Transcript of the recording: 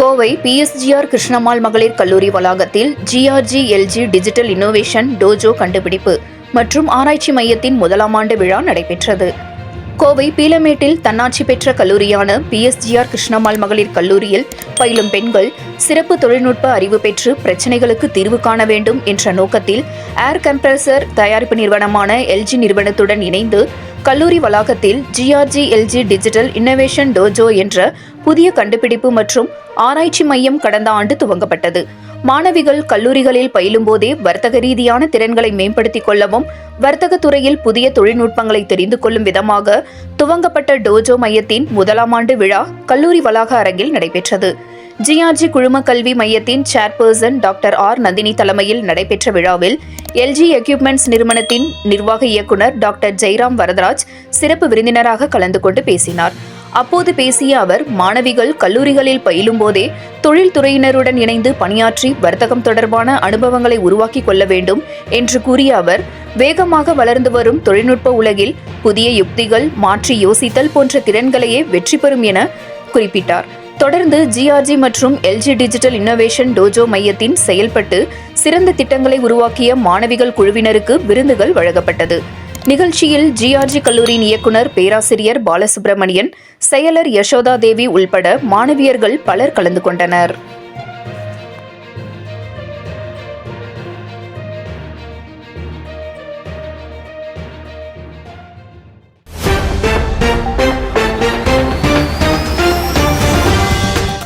Kovai PSGR Krishnammal மகளிர் கல்லூரி வளாகத்தில் GRG LG digital innovation dojo கண்டுபிடிப்பு மற்றும் ஆராய்ச்சி மையத்தின் முதலாம் ஆண்டு விழா நடைபெற்றது. கோவை பீலமேட்டில் தன்னாட்சி பெற்ற கல்லூரியான பிஎஸ்ஜிஆர் கிருஷ்ணம்மாள் மகளிர் கல்லூரியில் பயிலும் பெண்கள் சிறப்பு தொழில்நுட்ப அறிவு பெற்று பிரச்சினைகளுக்கு தீர்வு காண வேண்டும் என்ற நோக்கத்தில் ஏர் கம்ப்ரசர் தயாரிப்பு நிறுவனமான எல்ஜி நிறுவனத்துடன் இணைந்து கல்லூரி வளாகத்தில் GRG LG digital innovation dojo என்ற புதிய கண்டுபிடிப்பு மற்றும் ஆராய்ச்சி மையம் கடந்த ஆண்டு துவங்கப்பட்டது. மாணவிகள் கல்லூரிகளில் பயிலும்போதே வர்த்தக ரீதியான திறன்களை மேம்படுத்திக் கொள்ளவும் வர்த்தக துறையில் புதிய தொழில்நுட்பங்களை தெரிந்து கொள்ளும் விதமாக துவங்கப்பட்ட டோஜோ மையத்தின் முதலாம் ஆண்டு விழா கல்லூரி வளாக அரங்கில் நடைபெற்றது. ஜிஆர்ஜி குழும கல்வி மையத்தின் சேர்பர்சன் டாக்டர் ஆர் நந்தினி தலைமையில் நடைபெற்ற விழாவில் எல்ஜி எக்யூப்மெண்ட்ஸ் நிறுவனத்தின் நிர்வாக இயக்குனர் டாக்டர் ஜெய்ராம் வரதராஜ் சிறப்பு விருந்தினராக கலந்து கொண்டு பேசினார். அப்போது பேசிய அவர் மாணவிகள் கல்லூரிகளில் பயிலும் போதே தொழில்துறையினருடன் இணைந்து பணியாற்றி வர்த்தகம் தொடர்பான அனுபவங்களை உருவாக்கிக் கொள்ள வேண்டும் என்று கூறிய அவர் வேகமாக வளர்ந்து வரும் தொழில்நுட்ப உலகில் புதிய யுக்திகள் மாற்றி யோசித்தல் போன்ற திறன்களையே வெற்றி பெறும் என குறிப்பிட்டார். தொடர்ந்து ஜிஆர்ஜி மற்றும் எல்ஜி டிஜிட்டல் இன்னோவேஷன் டோஜோ மையத்தின் செயல்பட்டு சிறந்த திட்டங்களை உருவாக்கிய மாணவிகள் குழுவினருக்கு விருதுகள் வழங்கப்பட்டது. நிகழ்ச்சியில் ஜிஆர்ஜி கல்லூரியின் இயக்குனர் பேராசிரியர் பாலசுப்ரமணியன் செயலர் யசோதா தேவி உள்பட மாணவியர்கள் பலர் கலந்து கொண்டனர்.